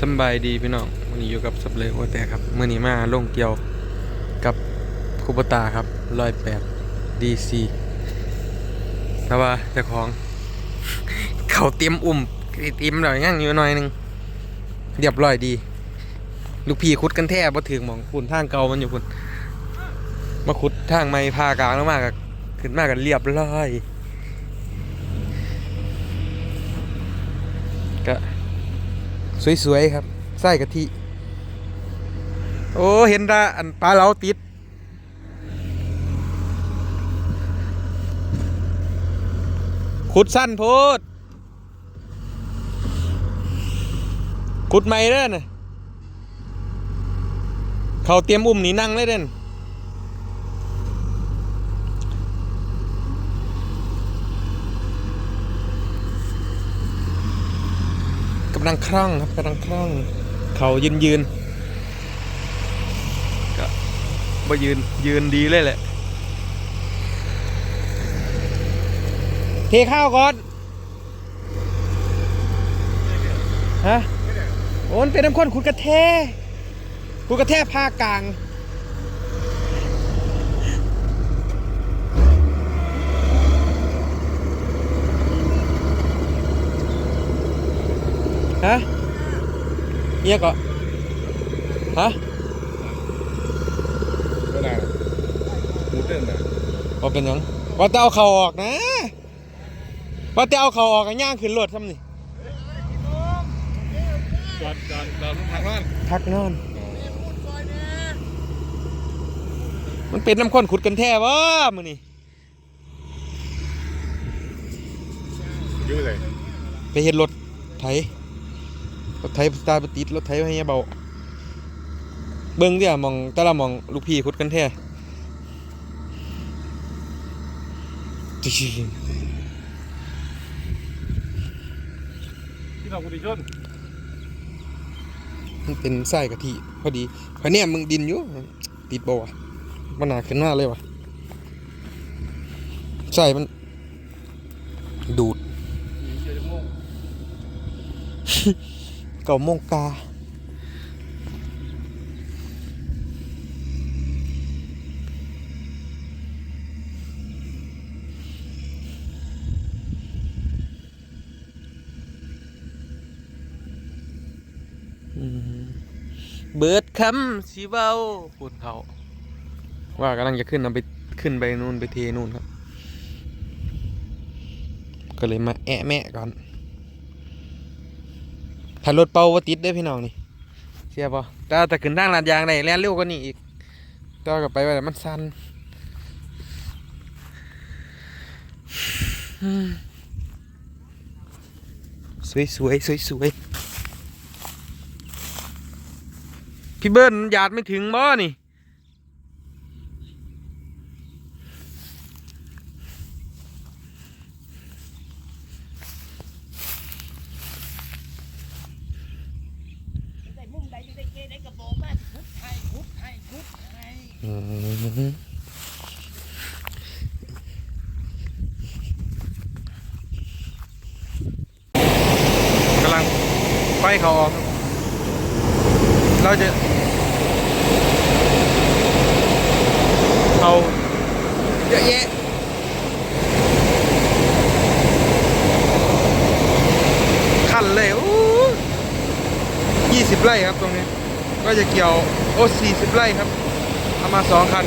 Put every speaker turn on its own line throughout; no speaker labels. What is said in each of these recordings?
สบายดีพี่น้องวันนี้อยู่กับสับเลยหัวแต่ครับเมื่อนี้มาลงเกี่ยวกับคูปตาครับร้อยแปดดีซีแต่ว่าเจ้าของ เขาเตรียมอุ่มเตรียมหน่อยย่างอยู่หน่อยหนึงเรียบร้อยดี ลูกพี่คุดกันแท้บ่ถึงหมองคุณทางเก่ามันอยู่คุณมาขุดทางไม่พากลางแล้วมากขึ้นมากันเรียบร้อย สวยๆครับไส้กะทิ โอ้ เห็นดาอันปลาเหลาติด ขุดสั้นโพดขุดไม่เด้อน่ะเขาเตรียมอุ้มหนีนั่งเลยเด้นกำลังคล่องครับกำลังคล่อง เขายืนยืนก็บ่ยืนยืนดีเลยแหละเทข้าวก่อนฮะโอ้มันเป็นน้ำข้นขุดกระแทขุดกระแทภาคกลาง ฮะ เอียก็ฮะ
ก็ได้หมูเต้นนะ
ว่าเป็นหยังว่าจะเอาเขาออกนะ ว่าจะเอาเขาออกกันย่างขึ้นรถทำนี่
จอดจอดจอดพักร้าน
พักนอนมันเป็นน้ำข้นขุดกันแท้วะมือนี่
ยืดเลย
ไปเห็นรถไถ รถไถสตาร์ทบ่ติดรถไถให้เบา เบิ้งเดี๋ยวมองแต่ละมองลูกพี่ขุดกันแท้จริง
ที่เราคุณดิชน
มันเป็นไส้กะทิพอดีพอเนี่ยมึงดินอยู่ติดบ่วะมันหนาขึ้นมากเลยวะไส้มัน ดูด
เก่า
โมงกาเบิดคำสีเบาพูดเขาว่ากำลังจะขึ้นเอาไปขึ้นไปนู่นไปเทนู่นครับ ก็เลยมาแอะแมะก่อน ถ้ารถเป่าว่าติดได้พี่น้องนี่เสียป่ะแต่แต่ขึ้นทางลาดยางได้แล่นเร็วกว่านี้อีกต่อกับไปว่ามันสั้นสวยสวยสวยสวยพี่เบิ้ลหยาดไม่ถึงบ่นี่
ได้มุมใดจะได้เกได้กระบอกมาคุดให้คุดให้คุดให้
อืม กำลังไฟเขาออกครับเราจะ เอาเยอะแยะขั้นเลยโอ้ยี่สิบไร่ครับตรงนี้ ก็จะเกี่ยว โอ้สี่สิบไร่ครับเอา มาสองคัน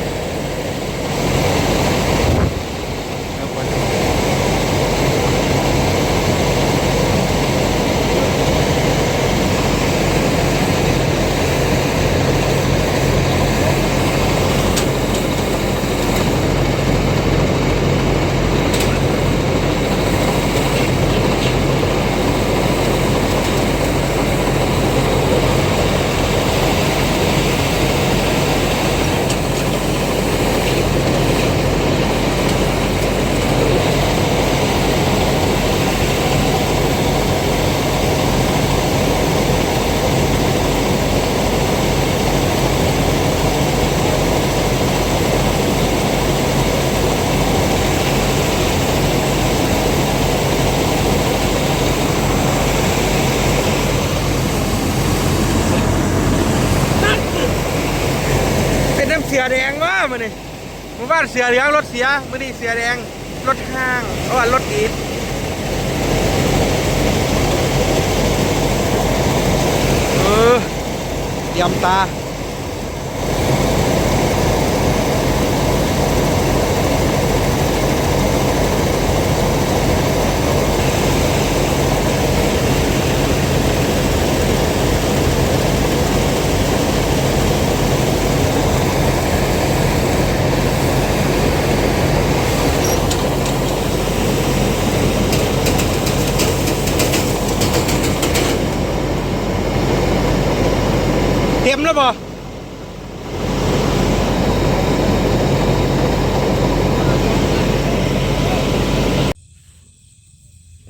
หมู่บ้านเสือเหลืองรถเสียมื้อนี้เสือแดงรถห้างเพราะว่ารถอีดเออเตรียมตา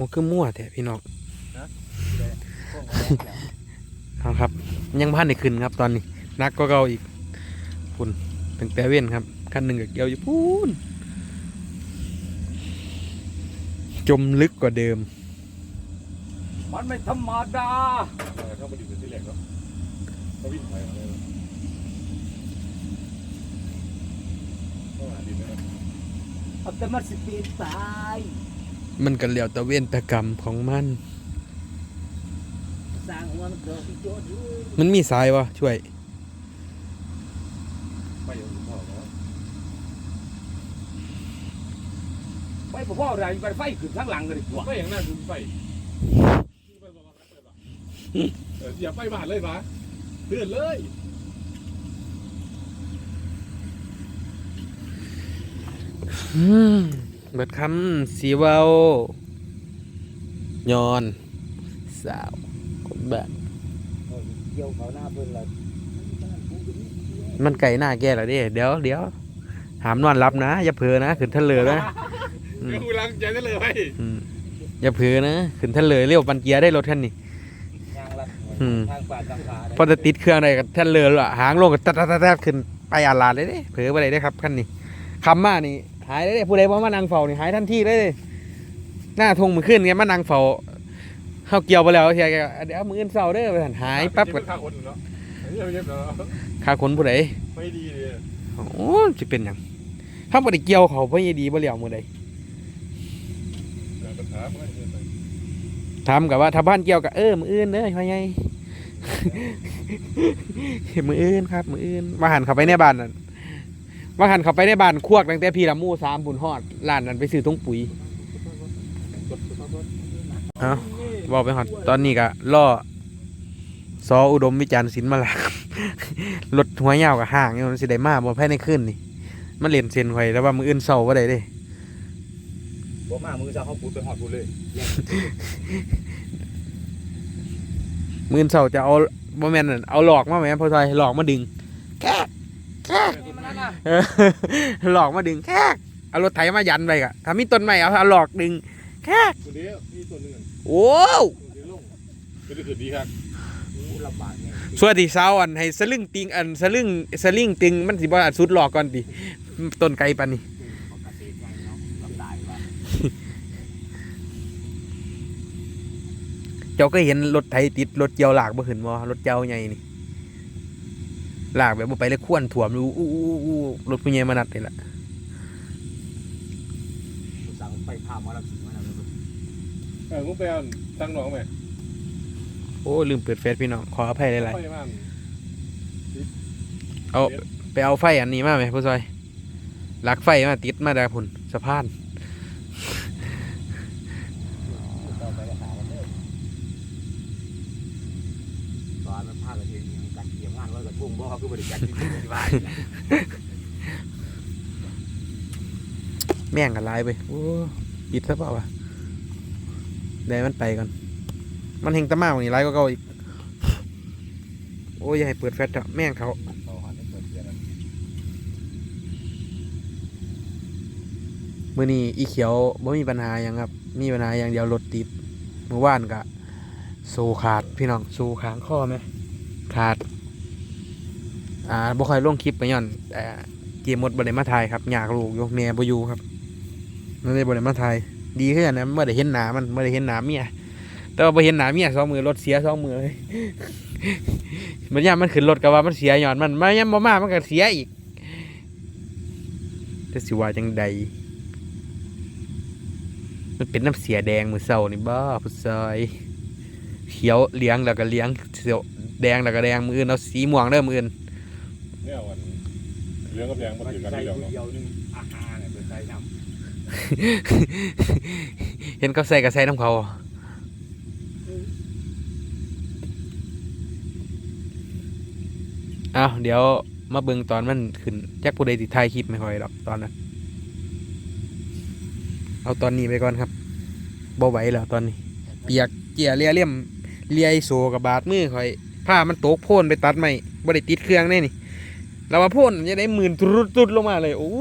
โอ้คือมั่วแท้พี่น้องเอาครับ ยังพันในขึ้นครับตอนนี้ นักก็เก่าอีกพุ่นตั้งแต่เว้นครับขั้นหนึ่งกับเกี่ยวอยู่พูนจมลึกกว่าเดิม
มันไม่ธรรมดา
เข้ามาดิเป็นที่แรกเนาะเขาวิ่งไปอะไรเข้าหาดินนะครับ
เอาแต่มันสิปีนตาย
มันก็เหลียวตะเวนตะกรรมของมัน
สร้างหัวมันเกิดที่โจทย์อยู่
มันมีสายวะช่วย
ไม่ยอมพ่อเนาะ
ไปบ่พ่ออะไรไปไฟขึ้นข้างหลังเลยดีกว่า
ไม่อย่างนั้นคือไฟเอออย่าไฟบาดเลยปะเลื่อนเลย
อืม เบิดคำสีเวาย้อน สาวคนแบบ
เกี่ยวเขาหน้าเพิ่นละ
มันไก่หน้าแกแล้วดิเดี๋ยวเดี๋ยวหามนอนรับนะ อย่าเผลอนะขึ้นทะเลนะอืม
เดี๋ยวกูรังใจได้เลยไป
อืมอย่าเผลอนะขึ้นทะเลเร็วปันเกียร์ได้รถคันนี้
ยางละ
อืม
ทางป่าทางขา
พอจะติดเครื่องอะไรกับทะเลละหางลงกับตัดตัดตัดตัดขึ้นไปอาลาดเลยเด้เผลอไปเลยได้ครับคันนี้คำมานี่ หายเลยเด้ผู้ใดว่ามานั่งเฝ้านี่หายทันทีเลยเด้หน้าทงมือขึ้นไงมานั่งเฝ้าเข้าเกี่ยวไปแล้วเฮียแกก็เดี๋ยวมืออื่นเฝ้าเด้อไปหันหายปั๊บ
กั
ก็
นข้าคนเนาะอันนี้เรียบร้อย
ค่าขนผู้ใด
ไม่ดีเลย
โอ้จะเป็นหยังถ้าบ่ได้เกี่ยวเขาบ่ยดีบ่เหลียวมือใด
ปัญหาไม่เกินไป
ถามกับว่าถ้าบ้านเกี่ยวกับเออมืออื่นเด้อพ่อใหญ่มืออื่นครับ มืออื่นมาหันเข้าไปในบ้านนั่น มาหันเข้าไปในบ้านควักตั้งแต่พี่ละหมู่สามบุญฮอดร้านนั้นไปซื้อถุงปุ๋ยเอ้าบอกไปฮอดตอนนี้ก็ล่อซออุดมวิจารณ์ศิลป์มาละรถหัวยาวกับห่างอยู่มันสิได้มาบ่ภายในคืนนี่ มันเล่นเส้นไว้แล้วว่ามืออื่นเศร้าบ่ได้เด้
บ่มามือจะเขาพูดไปหอดพูดเลย
มืออื่นเศร้าจะเอาบ่แม่นนั่นเอาหลอกมาแม่นพ่อซอยหลอกมาดึงแค่แค่ เออหลอกมาดึงแค่เอารถไถมายันไปกะถ้ามีต้นไม้เอาเอาหลอกดึงแค่
ตัวนี้นี่ตัวนึง
โอ้ว
ตัวนี้ลงเป็นคือดีครับ
ลำบากไง
ส่วนที่เสาอันให้สลึงติงอันสลึงสลิงติงมันสิบ่อาจสุดหลอกก่อนติต้นไกลปานนี้
ปกติไงเนาะลำได้ว่า
เจ้าก็เห็นรถไถติดรถเจียวหลากบ่ขึ้นบ่รถเจียวใหญ่นี่ห ลากแบบบ่ไปเลยควนถ่วมอู้อู้อู้อู้รถผู้ใหญ่มานัดนี่แหละ
สั่งไปพามาลังสีมาแล้ว
เออมึงไปเอาตั้งหนองไหม
โอ้ลืมเปิดเฟซพี่น้องขออภัยหลาย
ไปมัน
ๆเอาไปเอาไฟอันนี้มาไหมผู้ซอยหลักไฟมาติดมาได้พุ่นสะพาน
ต่อไปก็หากันเด้อตอนมันพากันเองยังกันเกี่ยงงานไว้กับทุ่งบ่ เขาคือบริการที่ที่บ้าน
แม่งกันลายไปโอ้ปิดซะเปล่าวะได้มันไปก่อน มันเฮงตะมากกว่านี้ไรก็เก่าอีก โอ้ยอย่าให้เปิดแฟลชอะแม่งเขา
เมื่
อนี้อีเขียวบ่มีปัญหาหยังครับ มีปัญหาอย่างเดียวรถติดเมื่อวานกะโซขาดพี่น้องโซขางข้อไหมขาด อ่าบ่ค่อยลงคลิปไปย้อนแต่เกมหมดบ่ได้มาถ่ายครับอยากลูกอยกแม่บ่อยู่ครับนั่นเลยบ่ได้มาถ่ายดีขึ้นนะบ่อได้เห็นหนามันบ่อได้เห็นหนาเมียแต่ว่าบ่เห็นหนาเมียสองมือรถเสียสองมือเลยมันยามมันขึ้นรถก็ว่ามันเสียย้อนมันมายามบ่มามันก็เสียอีกแต่สิว่าจังใดมันเป็นน้ำเสียแดงมือเศร้านี่บ้าผู้ชายเขียวเลี้ยงแล้วก็เลี้ยงเสียวแดงแล้วก็แดงมืออื่นเอาสีม่วงเด้อมืออื่น
เนี่ยวันเรื่องกับแดงมัน
มัน
ถือกัน
ใส่
เดียว
ผู้
เนาะ
เดียวหนึงอาหารเนี่ยเป็นใส่น้
เห็นเขาใส่กับใส่น้ำเขาเอาเดี๋ยวมาเบิ่งตอนมันขึ้นจักผู้ใดติถ่ายคลิปไม่ค่อยหรอกตอนนั้นเอาตอนนี้ไปก่อนครับบ่ไหวแล้วตอนนี้ เปียกเจียเลียเลี่ยมเลียไอโซกับบาดมือข่อยผ้ามันตกโพ่นไปตัดไม่บ่ได้ติดเครื่องแน่นี่ เราว่าโพ่นจะได้หมื่นตุดๆลงมาเลยโอ้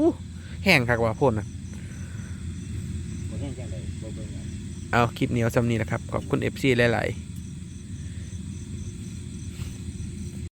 แห้งคักว่าโพ่นนะำ
บ่แห้งจังไดบ่เบิ่งอะ
เอาคลิปนี้เอาซ้ำนี้นะครับ ขอบคุณ FC หลาย ๆ